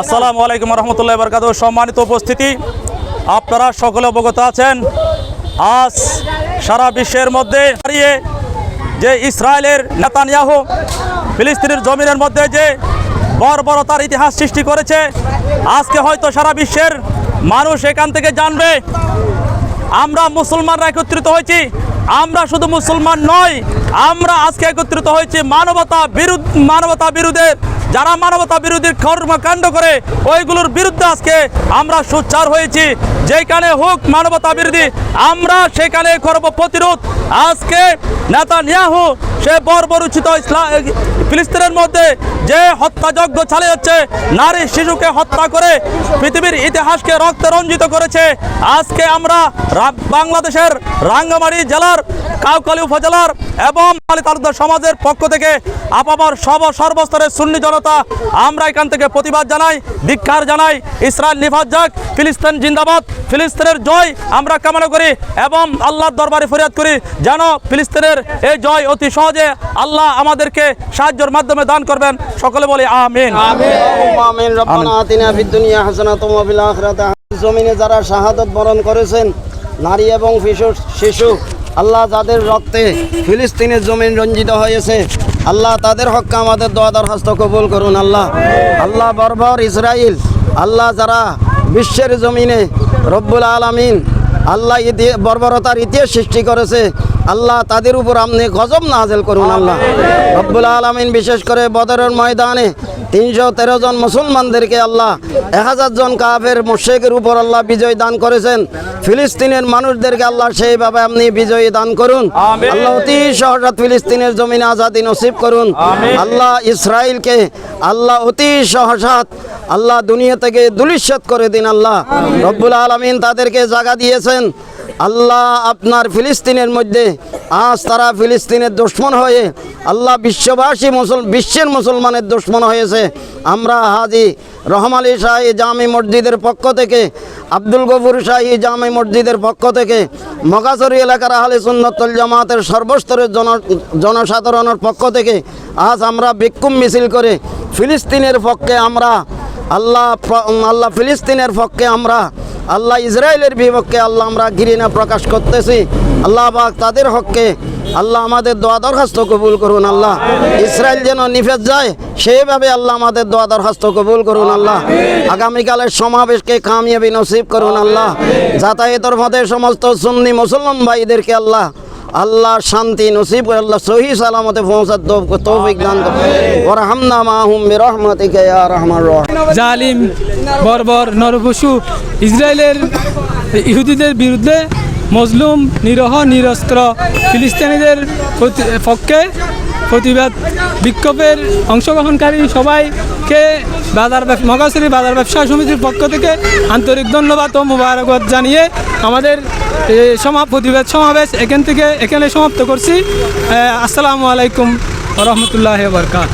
আসসালামু আলাইকুম রহমতুল্লাহ বরকাত। সম্মানিত উপস্থিতি, আপনারা সকলে অবগত আছেন, আজ সারা বিশ্বের মধ্যে দাঁড়িয়ে যে ইসরায়েলের নেতানিয়াহু ফিলিস্তিনের জমিনের মধ্যে যে বর্বরতার ইতিহাস সৃষ্টি করেছে, আজকে হয়তো সারা বিশ্বের মানুষ এখান থেকে জানবে আমরা মুসলমানরা একত্রিত হয়েছি। আমরা শুধু মুসলমান নয়, আমরা আজকে একত্রিত হয়েছি মানবতা বিরুদ্ধ মানবতা বিরোধের যারা মানবতা বিরোধী কর্মকাণ্ড করে, ওইগুলোর বিরুদ্ধে আজকে আমরা সোচ্চার হয়েছি। যেখানে হোক মানবতা বিরোধী, আমরা সেখানে করব প্রতিরোধ। আজকে নেতা নিয়াহু সে বর্বরুচিত ইসলাম ফিলিস্তিনের মধ্যে যে হত্যাযজ্ঞ চালিয়ে যাচ্ছে নারী শিশুকে হত্যা করে পৃথিবীর ইতিহাসকে রক্তে রঞ্জিত করেছে। আজকে আমরা বাংলাদেশের রাঙ্গামাটি জেলার কাউকালী উপজেলার এবং আলী সমাজের পক্ষ থেকে আপামার সব সর্বস্তরের সুন্নি জনতা, আমরা এখান থেকে প্রতিবাদ জানাই ধিক্ষার জানাই। ইসরায়েল নিভাজ যাক, ফিলিস্তিন জিন্দাবাদ, ফিলিস্তিনের জয় আমরা কামনা করি এবং আল্লাহর দরবারে ফরিয়াদ করি যেন ফিলিস্তিনের এই জয় অতি সহজে আল্লাহ আমাদেরকে সাহায্যের মাধ্যমে দান করবেন। সকলে বলি আমিন। জমিনে যারা শাহাদত বরণ করেছেন, নারী এবং শিশু শিশু, আল্লাহ যাদের রক্তে ফিলিস্তিনের জমিন রঞ্জিত হয়েছে, আল্লাহ তাদের হককে আমাদের দোয়া দরখাস্ত কবুল করুন, আল্লাহ। আল্লাহ বর্বর ইসরাইল, আল্লাহ যারা বিশ্বের জমিনে রব্বুল আলামিন, আল্লাহ বর্বরতার ইতিহাস সৃষ্টি করেছে আল্লাহ তাদের উপর আপনি গজব নাজেল করুন আল্লাহ। রব্বুল আলমিন বিশেষ করে বদরের ময়দানে তিনশো তেরো জন মুসলমানদেরকে আল্লাহ এক হাজার জন কাফের মুশেকের উপর আল্লাহ বিজয় দান করেছেন। ফিলিস্তিনের মানুষদেরকে আল্লাহ সেইভাবে আপনি বিজয়ী দান করুন। আল্লাহ অতি সহজাত ফিলিস্তিনের জমিন আজাদি নসিব করুন। আল্লাহ ইসরায়েলকে আল্লাহ অতি সহসাত আল্লাহ দুনিয়া থেকে দুলিশ্বাত করে দিন আল্লাহ। রব্বুল আলমিন তাদেরকে জায়গা দিয়েছেন। আল্লাহ আপনার ফিলিস্তিনের মধ্যে, আজ তারা ফিলিস্তিনের দুশ্মন হয়ে আল্লাহ বিশ্ববাসী মুসল, বিশ্বের মুসলমানের দুশ্মন হয়েছে। আমরা হাজি রহম আলী শাহী জামি মসজিদের পক্ষ থেকে, আব্দুল গফুর শাহী জামি মসজিদের পক্ষ থেকে, মগাছড়ি এলাকার আহলে সুন্নতল জামাতের সর্বস্তরের জন, জনসাধারণের পক্ষ থেকে আজ আমরা বিক্ষুম মিছিল করে ফিলিস্তিনের পক্ষে আমরা, আল্লাহ আল্লাহ ফিলিস্তিনের পক্ষে আমরা আল্লাহ ইসরায়েলের বিপক্ষে আল্লাহ আমরা ঘৃণা প্রকাশ করতেছি। আল্লাহ পাক তাদের হককে আল্লাহ আমাদের দোয়া দরখাস্ত কবুল করুন আল্লাহ। ইসরায়েল যেন নিফেজ যায়, সেইভাবে আল্লাহ আমাদের দোয়া দরখাস্ত কবুল করুন আল্লাহ। আগামীকালের সমাবেশকে কামিয়াবি নসিব করুন আল্লাহ। যাতায়াতের মধ্যে সমস্ত সুন্নি মুসলমান ভাইদেরকে আল্লাহ আল্লাহ শান্তি নসিব করে আল্লাহ সহি সালামতে পৌঁছার তৌফ- তৌফিক দান করে মাহুম বিরহমাতিকা রহমান জালিম, বর্বর নরপশু ইসরায়েলের ইহুদিদের বিরুদ্ধে মজলুম, নিরহ, নিরস্ত্র ফিলিস্তিনিদের পক্ষে প্রতিবাদ বিক্ষোভের অংশগ্রহণকারী সবাইকে বাজার মগাছড়ি বাজার ব্যবসা সমিতির পক্ষ থেকে আন্তরিক ধন্যবাদ ও মুবারকবাদ জানিয়ে আমাদের সমা প্রতিবাদ সমাবেশ এখান থেকে এখানে সমাপ্ত করছি। আসসালামু আলাইকুম রহমতুল্লাহ বরকাত